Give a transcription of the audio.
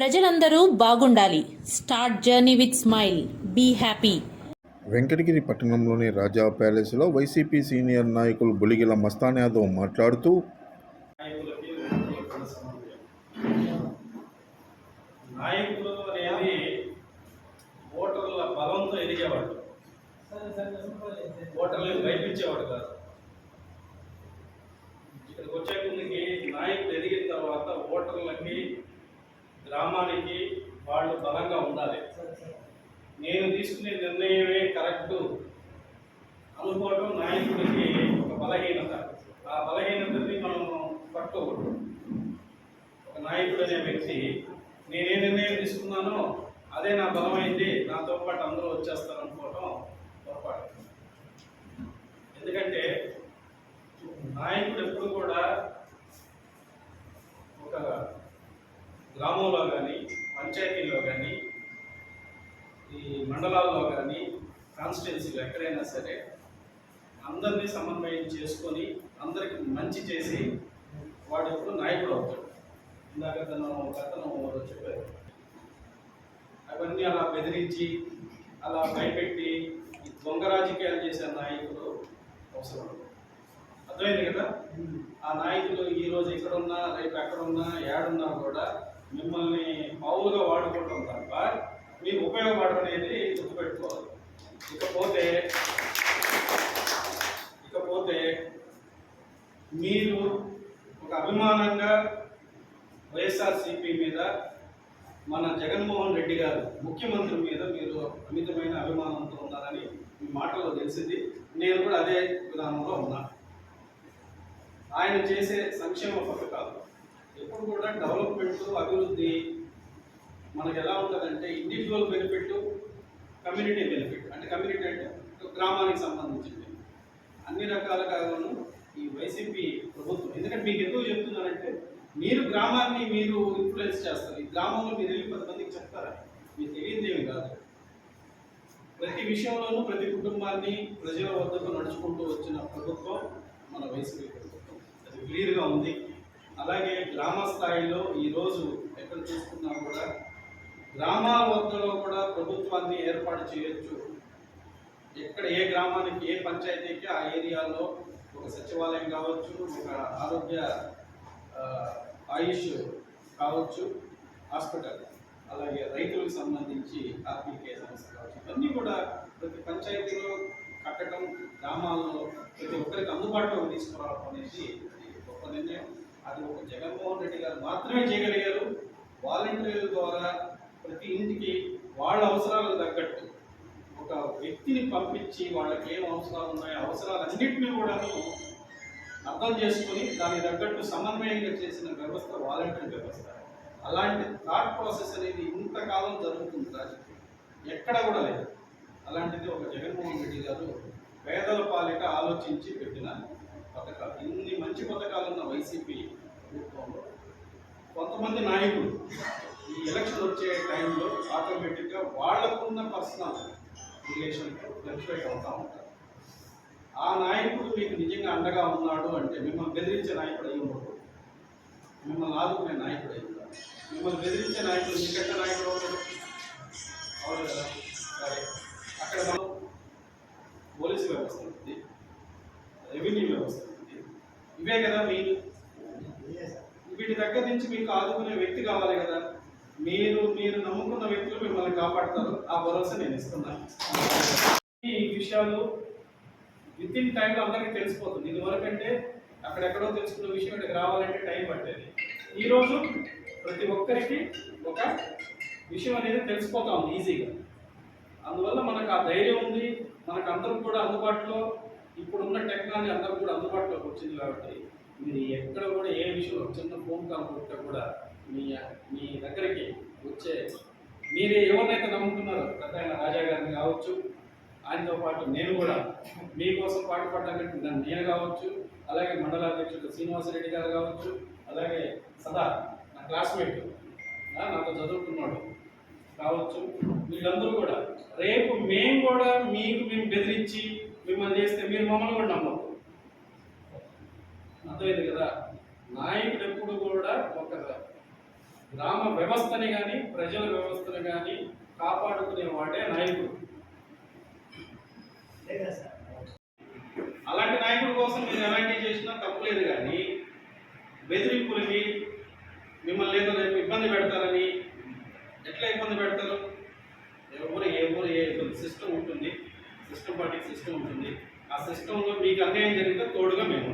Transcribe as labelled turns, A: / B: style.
A: ప్రజలందరూ బాగుండాలి. Start journey with smile be happy
B: Venkatagiri పట్టణంలోని రాజా ప్యాలెస్లో వైసీపీ సీనియర్ నాయకులు బులిగిల మస్తాన్ యాదవ్ మాట్లాడుతూ.
C: నాయకులు అనేది ఓటర్ల బలంతో ఎదిగేవాడు. ఓటర్లను భయపించేవాడు కాదు ఇక్కడికి వచ్చే ముందుకి నాయకుడు ఎదిగిన తర్వాత ఓటర్లకి గ్రామానికి వాళ్ళు బలంగా ఉండాలి. నేను తీసుకునే నిర్ణయమే కరెక్టు. అనుకోవడం నాయకుడికి ఒక బలహీనత. ఆ బలహీనతని మనం పట్టుకోకూడదు. ఒక నాయకుడు అనే వ్యక్తి నేనే నిర్ణయం తీసుకున్నానో అదే నా బలమైంది. నాతో పాటు అందరూ వచ్చేస్తారు అనుకోవటం పొరపాటు. ఎందుకంటే నాయకుడు ఎప్పుడు కూడా గ్రామంలో కానీ పంచాయతీలో కానీ ఈ మండలాల్లో కానీ కాన్స్టిట్యున్సీలో ఎక్కడైనా సరే అందరినీ సమన్వయం చేసుకొని అందరికి మంచి చేసి వాడు ఎప్పుడు నాయకుడు అవుతాడు. ఇందాక తను ఎవరో చెప్పారు. అవన్నీ అలా బెదిరించి అలా భయపెట్టి ఈ దొంగ రాజకీయాలు చేసే నాయకులు అవసరం. అర్థమైంది కదా? ఆ నాయకులు ఈ రోజు ఎక్కడున్నా రేపు ఎక్కడున్నా ఏడున్నా కూడా మిమ్మల్ని మామూలుగా వాడుకుంటాం తప్ప మీరు ఉపయోగపడడం అనేది గుర్తుపెట్టుకోవాలి. ఇకపోతే ఇకపోతే మీరు ఒక అభిమానంగా వైఎస్ఆర్సీపీ మీద మన జగన్మోహన్ రెడ్డి గారు ముఖ్యమంత్రి మీద మీరు అమితమైన అభిమానంతో ఉన్నారని మీ మాటల్లో తెలిసింది. నేను కూడా అదే విధానంలో ఉన్నా ఆయన చేసే సంక్షేమ పథకాలు ఎప్పుడు కూడా డెవలప్మెంట్ అభివృద్ధి మనకు ఎలా ఉంటుందంటే ఇండివిజువల్ బెనిఫిట్ కమ్యూనిటీ బెనిఫిట్. అంటే కమ్యూనిటీ అంటే గ్రామానికి సంబంధించింది. అన్ని రకాలుగాను ఈ వైసీపీ ప్రభుత్వం. ఎందుకంటే మీకు ఎందుకు చెప్తున్నారంటే మీరు గ్రామాన్ని మీరు ఇన్ఫ్లుయెన్స్ చేస్తారు. ఈ గ్రామంలో మీరు వెళ్ళి పది మందికి చెప్తారా? మీకు తెలియదు ఏమి కాదు. ప్రతి విషయంలోనూ ప్రతి కుటుంబాన్ని ప్రజల వద్దకు నడుచుకుంటూ వచ్చిన ప్రభుత్వం మన వైసీపీ ప్రభుత్వం. అది క్లియర్గా ఉంది. అలాగే గ్రామ స్థాయిలో ఈరోజు ఎక్కడ చూసుకున్నా కూడా గ్రామాల వద్దలో కూడా ప్రభుత్వాన్ని ఏర్పాటు చేయొచ్చు. ఎక్కడ ఏ గ్రామానికి ఏ పంచాయతీకి ఆ ఏరియాలో ఒక సచివాలయం కావచ్చు ఒక ఆరోగ్య ఆయుష్ కావచ్చు హాస్పిటల్ అలాగే రైతులకు సంబంధించి ఆర్బీకే సంస్థ కావచ్చు ఇవన్నీ కూడా ప్రతి పంచాయతీలో కట్టడం గ్రామాల్లో ప్రతి ఒక్కరికి అందుబాటులో తీసుకురావడం అనేది గొప్ప నిర్ణయం. అది ఒక జగన్మోహన్ రెడ్డి గారు మాత్రమే చేయగలిగారు. వాలంటీర్ల ద్వారా ప్రతి ఇంటికి వాళ్ళ అవసరాలకు తగ్గట్టు ఒక వ్యక్తిని పంపించి వాళ్ళకి ఏం అవసరాలు ఉన్నాయో అవసరాలన్నింటినీ కూడాను అర్థం చేసుకుని దానికి తగ్గట్టు సమన్వయంగా చేసిన వ్యవస్థ వాలంటీర్ వ్యవస్థ. అలాంటి థాట్ ప్రాసెస్ అనేది ఇంతకాలం జరుగుతుంది రాజకీయం. ఎక్కడ కూడా లేదు. అలాంటిది ఒక జగన్మోహన్ రెడ్డి గారు పేదల పాలిట ఆలోచించి పెట్టిన పథకాలు. ఇన్ని మంచి పథకాలు ఉన్న వైసీపీ ప్రభుత్వంలో కొంతమంది నాయకులు ఈ ఎలక్షన్ వచ్చే టైంలో ఆటోమేటిక్గా వాళ్ళకున్న పర్సనల్ రిలేషన్ ఫ్లక్చువేట్ అవుతూ ఉంటారు. ఆ నాయకుడు మీకు నిజంగా అండగా ఉన్నాడు అంటే మిమ్మల్ని బెదిరించే నాయకుడు అయి ఉండడు. మిమ్మల్ని ఆదుకునే నాయకుడు అయి ఉంటాడు మిమ్మల్ని బెదిరించే నాయకుడు మీకంటే నాయకుడు అవుతాడు. అవును కదా? సరే. అక్కడ మనం పోలీసు వ్యవస్థ ఉంది. రెవెన్యూ ఇవే కదా మీ వీటి దగ్గర నుంచి మీకు ఆదుకునే వ్యక్తి కావాలి కదా. మీరు మీరు నమ్ముకున్న వ్యక్తులు మిమ్మల్ని కాపాడతారు. ఆ భరోసా నేను ఇస్తున్నాను ఈ విషయాలు విత్ ఇన్ టైంలో అందరికీ తెలిసిపోతుంది. ఇదివరకంటే అక్కడెక్కడో తెలుసుకున్న విషయం ఇక్కడికి రావాలంటే టైం పట్టేది. ఈరోజు ప్రతి ఒక్కరికి ఒక విషయం అనేది తెలిసిపోతా ఉంది ఈజీగా అందువల్ల మనకు ఆ ధైర్యం ఉంది. మనకు అందరూ కూడా అందుబాటులో ఇప్పుడున్న టెక్నాలజీ అందరూ కూడా అందుబాటులోకి వచ్చింది కాబట్టి మీరు ఎక్కడ కూడా ఏ విషయంలో చిన్న ఫోన్ కాల్ కొట్ట కూడా మీ మీ దగ్గరికి వచ్చే మీరు ఎవరినైతే నమ్ముతున్నారో పెద్ద రాజా గారిని కావచ్చు ఆయనతో పాటు నేను కూడా మీకోసం పాటుపడ్డానికి నన్ను నేను కావచ్చు అలాగే మండల అధ్యక్షుడు శ్రీనివాసరెడ్డి గారు కావచ్చు అలాగే సదా నా క్లాస్మేట్ నాతో చదువుకున్నాడు కావచ్చు వీళ్ళందరూ కూడా రేపు మేము కూడా మీకు మేము బెదిరించి మిమ్మల్ని చేస్తే మీరు మమ్మల్ని కూడా నమ్మరు. అర్థమైంది కదా? నాయకుడు ఎప్పుడు కూడా ఒక గ్రామ వ్యవస్థని కానీ ప్రజల వ్యవస్థను కానీ కాపాడుకునే వాడే నాయకుడు అలాంటి నాయకుడి కోసం మీరు ఎలాంటివి చేసినా తప్పులేదు కానీ బెదిరింపులకి మిమ్మల్ని ఏదో రేపు ఇబ్బంది పెడతారని ఎట్లా ఇబ్బంది పెడతారు ఎవరు ఏ ఊరు ఏ సిస్టమ్ ఉంటుంది ఆ సిస్టంలో మీకు అన్యాయం జరిగితే తోడుగా మేము